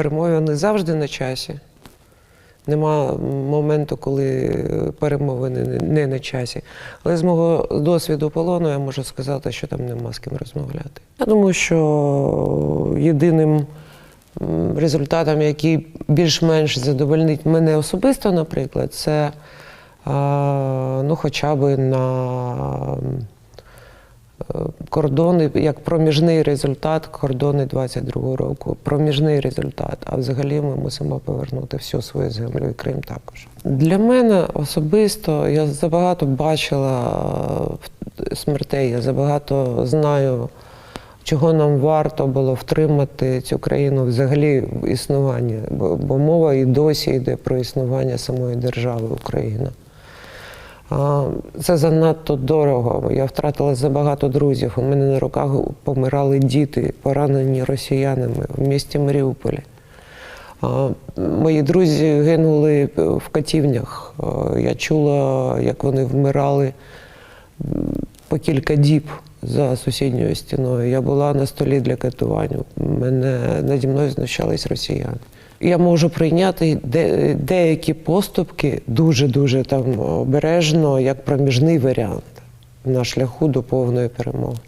Перемови не завжди на часі. Нема моменту, коли перемовини не- на часі. Але з мого досвіду полону я можу сказати, що там нема з ким розмовляти. Я думаю, що єдиним результатом, який більш-менш задовольнить мене особисто, наприклад, це ну, хоча б на е, кордони, як проміжний результат кордони 22-го року. Проміжний результат. А взагалі ми мусимо повернути всю свою землю і Крим також. Для мене особисто я забагато бачила е, смертей, я забагато знаю. Чого нам варто було втримати цю країну взагалі в існуванні, бо, бо мова і досі йде про існування самої держави Україна. Це занадто дорого. Я втратила забагато друзів. У мене на руках помирали діти, поранені росіянами в місті Маріуполі. Мої друзі гинули в катівнях. Я чула, як вони вмирали по кілька діб за сусідньою стіною. Я була на столі для катування. Мене наді мною знущались росіяни. Я можу прийняти де, деякі поступки дуже-дуже там обережно, як проміжний варіант на шляху до повної перемоги.